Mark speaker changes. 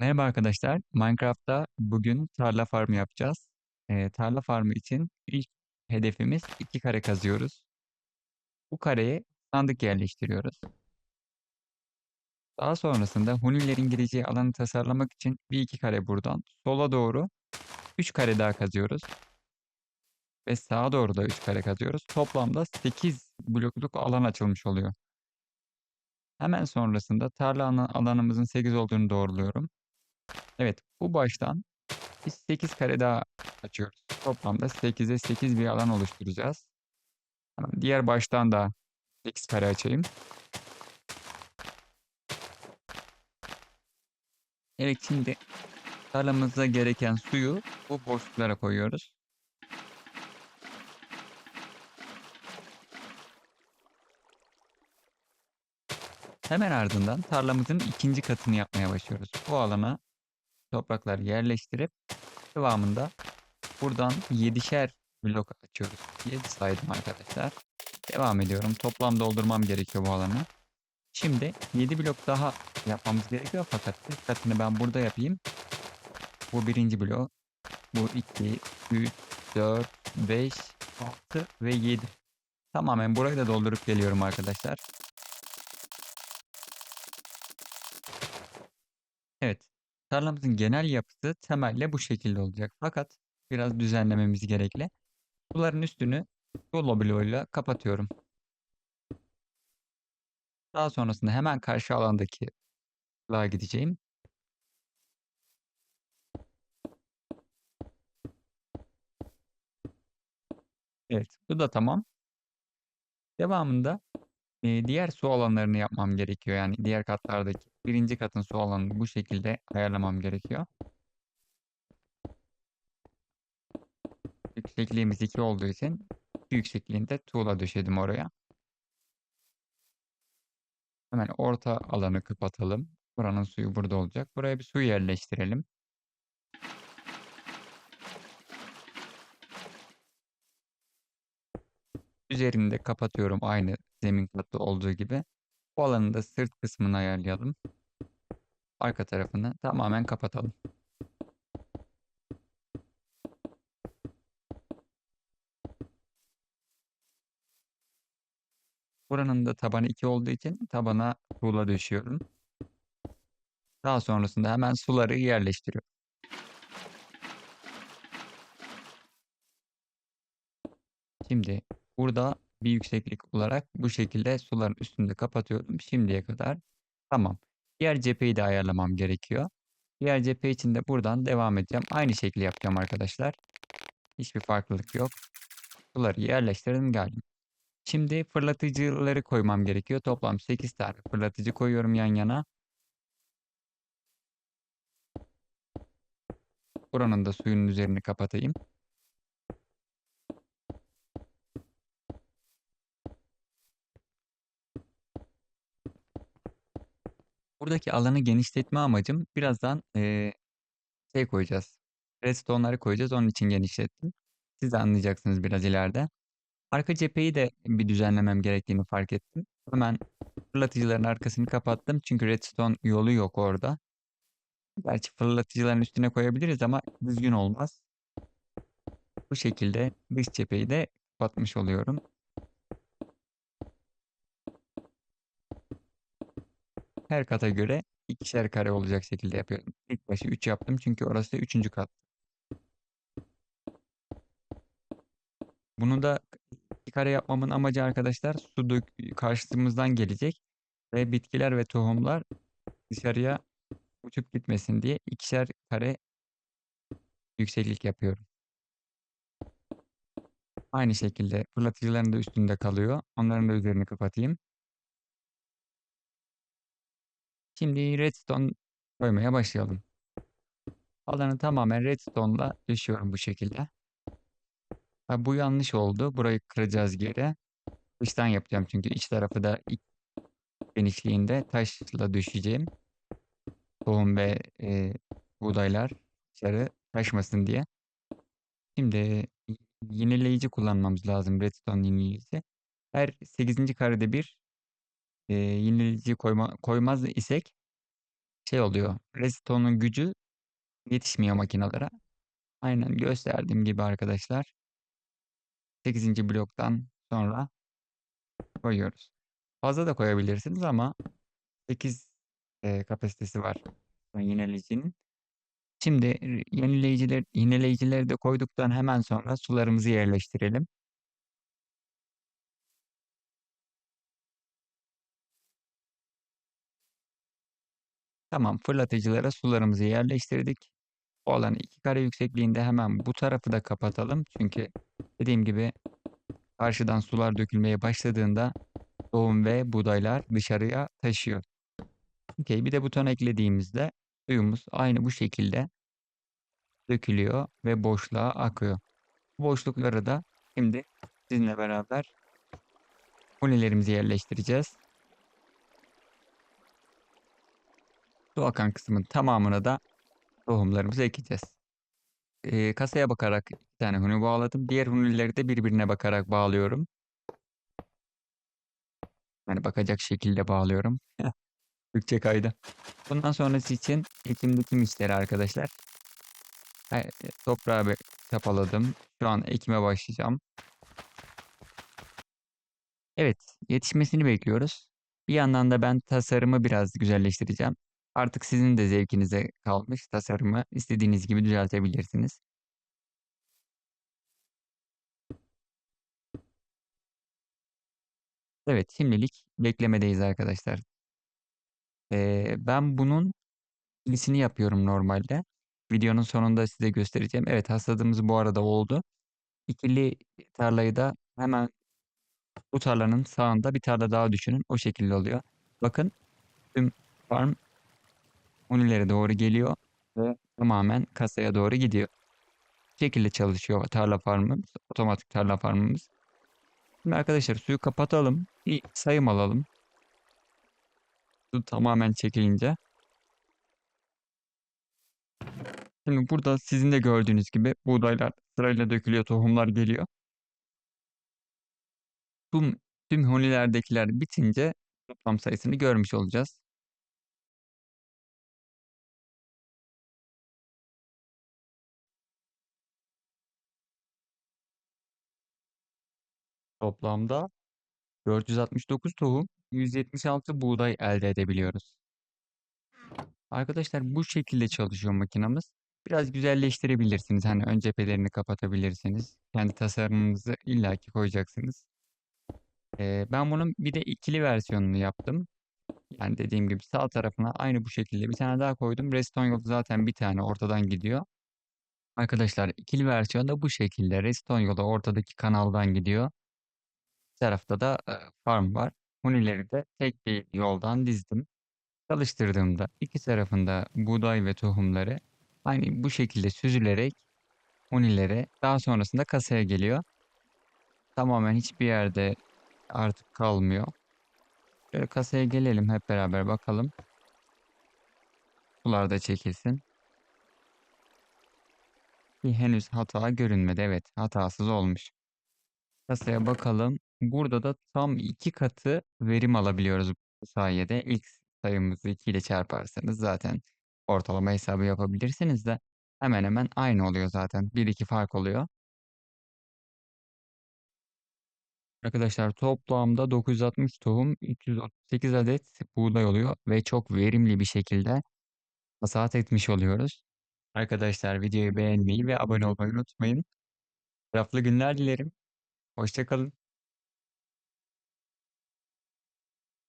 Speaker 1: Merhaba arkadaşlar. Minecraft'ta bugün tarla farmı yapacağız. Ee, tarla farmı için ilk hedefimiz iki kare kazıyoruz. Bu kareye sandık yerleştiriyoruz. Daha sonrasında hunilerin gireceği alanı tasarlamak için bir iki kare buradan sola doğru üç kare daha kazıyoruz. Ve sağa doğru da üç kare kazıyoruz. Toplamda 8 blokluk alan açılmış oluyor. Hemen sonrasında tarla alanımızın 8 olduğunu doğruluyorum. Evet bu baştan biz 8 kare daha açıyoruz. Toplamda 8'e 8 bir alan oluşturacağız. Diğer baştan da 8 kare açayım. Evet şimdi tarlamıza gereken suyu bu boşluklara koyuyoruz. Hemen ardından tarlamızın ikinci katını yapmaya başlıyoruz. Bu alana topraklar yerleştirip devamında buradan 7'şer blok açıyoruz. 7 saydım arkadaşlar. Devam ediyorum. Toplam doldurmam gerekiyor bu alanı. Şimdi 7 blok daha yapmamız gerekiyor fakat ilk ben burada yapayım. Bu birinci blok. Bu 2, 3, 4, 5, 6 ve 7. Tamamen burayı da doldurup geliyorum arkadaşlar. Evet. Tarlamızın genel yapısı temelle bu şekilde olacak. Fakat biraz düzenlememiz gerekli. Suların üstünü rulo bloğuyla kapatıyorum. Daha sonrasında hemen karşı alandaki lağa gideceğim. Evet, bu da tamam. Devamında diğer su alanlarını yapmam gerekiyor. Yani diğer katlardaki birinci katın su alanını bu şekilde ayarlamam gerekiyor. Yüksekliğimiz 2 olduğu için yüksekliğinde tuğla döşedim oraya. Hemen orta alanı kapatalım. Buranın suyu burada olacak. Buraya bir su yerleştirelim. Üzerini de kapatıyorum aynı zemin katlı olduğu gibi. Bu alanın da sırt kısmını ayarlayalım. Arka tarafını tamamen kapatalım. Buranın da tabanı 2 olduğu için tabana tuğla düşüyorum. Daha sonrasında hemen suları yerleştiriyorum. Şimdi burada bir yükseklik olarak bu şekilde suların üstünde kapatıyorum. Şimdiye kadar tamam. Diğer cepheyi de ayarlamam gerekiyor. Diğer cephe için de buradan devam edeceğim. Aynı şekilde yapacağım arkadaşlar. Hiçbir farklılık yok. Suları yerleştirdim geldim. Şimdi fırlatıcıları koymam gerekiyor. Toplam 8 tane fırlatıcı koyuyorum yan yana. Buranın da suyun üzerini kapatayım. Buradaki alanı genişletme amacım birazdan e, şey koyacağız. Redstone'ları koyacağız. Onun için genişlettim. Siz de anlayacaksınız biraz ileride. Arka cepheyi de bir düzenlemem gerektiğini fark ettim. Hemen fırlatıcıların arkasını kapattım. Çünkü redstone yolu yok orada. Gerçi fırlatıcıların üstüne koyabiliriz ama düzgün olmaz. Bu şekilde dış cepheyi de kapatmış oluyorum. Her kata göre ikişer kare olacak şekilde yapıyorum. İlk başı 3 yaptım çünkü orası 3. kat. Bunu da iki kare yapmamın amacı arkadaşlar su dök karşımızdan gelecek ve bitkiler ve tohumlar dışarıya uçup gitmesin diye ikişer kare yükseklik yapıyorum. Aynı şekilde fırlatıcıların da üstünde kalıyor. Onların da üzerini kapatayım. Şimdi redstone koymaya başlayalım. Alanı tamamen redstone'la düşüyorum bu şekilde. Ha, bu yanlış oldu. Burayı kıracağız geri. Dıştan yapacağım çünkü iç tarafı da genişliğinde taşla düşeceğim. Tohum ve e, buğdaylar dışarı taşmasın diye. Şimdi yenileyici kullanmamız lazım. Redstone yenileyicisi. Her 8. karede bir e, yenileyici koyma, koymaz isek şey oluyor. Redstone'un gücü yetişmiyor makinalara. Aynen gösterdiğim gibi arkadaşlar. 8. bloktan sonra koyuyoruz. Fazla da koyabilirsiniz ama 8 e, kapasitesi var yineleyicinin. Şimdi yenileyiciler, yineleyicileri de koyduktan hemen sonra sularımızı yerleştirelim. Tamam fırlatıcılara sularımızı yerleştirdik. O alanı iki kare yüksekliğinde hemen bu tarafı da kapatalım. Çünkü dediğim gibi karşıdan sular dökülmeye başladığında tohum ve buğdaylar dışarıya taşıyor. Okey bir de buton eklediğimizde suyumuz aynı bu şekilde dökülüyor ve boşluğa akıyor. Bu boşlukları da şimdi sizinle beraber hunilerimizi yerleştireceğiz. Su akan kısmın tamamını da tohumlarımızı ekeceğiz. Ee, kasaya bakarak iki tane huni bağladım. Diğer hunileri de birbirine bakarak bağlıyorum. Yani bakacak şekilde bağlıyorum. Türkçe kaydı. Bundan sonrası için ekim dikim işleri arkadaşlar. E, toprağı bir tapaladım. Şu an ekime başlayacağım. Evet, yetişmesini bekliyoruz. Bir yandan da ben tasarımı biraz güzelleştireceğim. Artık sizin de zevkinize kalmış tasarımı istediğiniz gibi düzeltebilirsiniz. Evet, şimdilik beklemedeyiz arkadaşlar. Ee, ben bunun ikilisini yapıyorum normalde. Videonun sonunda size göstereceğim. Evet, hasadımız bu arada oldu. İkili tarlayı da hemen bu tarlanın sağında bir tarla daha düşünün. O şekilde oluyor. Bakın tüm farm unilere doğru geliyor ve tamamen kasaya doğru gidiyor. Bu şekilde çalışıyor tarla farmımız. Otomatik tarla farmımız. Şimdi arkadaşlar suyu kapatalım. Bir sayım alalım. Su tamamen çekilince. Şimdi burada sizin de gördüğünüz gibi buğdaylar sırayla dökülüyor, tohumlar geliyor. Tüm, tüm hunilerdekiler bitince toplam sayısını görmüş olacağız. Toplamda 469 tohum, 176 buğday elde edebiliyoruz. Arkadaşlar bu şekilde çalışıyor makinamız. Biraz güzelleştirebilirsiniz. Hani ön cephelerini kapatabilirsiniz. Kendi tasarımınızı illaki koyacaksınız. Ee, ben bunun bir de ikili versiyonunu yaptım. Yani dediğim gibi sağ tarafına aynı bu şekilde bir tane daha koydum. Redstone yolu zaten bir tane ortadan gidiyor. Arkadaşlar ikili versiyonda bu şekilde. Redstone yolu ortadaki kanaldan gidiyor. Tarafta da farm var. Hunileri de tek bir yoldan dizdim. Çalıştırdığımda iki tarafında buğday ve tohumları aynı bu şekilde süzülerek hunilere daha sonrasında kasaya geliyor. Tamamen hiçbir yerde artık kalmıyor. Şöyle kasaya gelelim hep beraber bakalım. Sular da çekilsin. Bir henüz hata görünmedi. Evet hatasız olmuş. Kasaya bakalım. Burada da tam iki katı verim alabiliyoruz bu sayede. İlk sayımızı 2 ile çarparsanız zaten ortalama hesabı yapabilirsiniz de hemen hemen aynı oluyor zaten. 1-2 fark oluyor. Arkadaşlar toplamda 960 tohum 338 adet buğday oluyor ve çok verimli bir şekilde hasat etmiş oluyoruz. Arkadaşlar videoyu beğenmeyi ve abone olmayı unutmayın. Raflı günler dilerim. Hoşçakalın.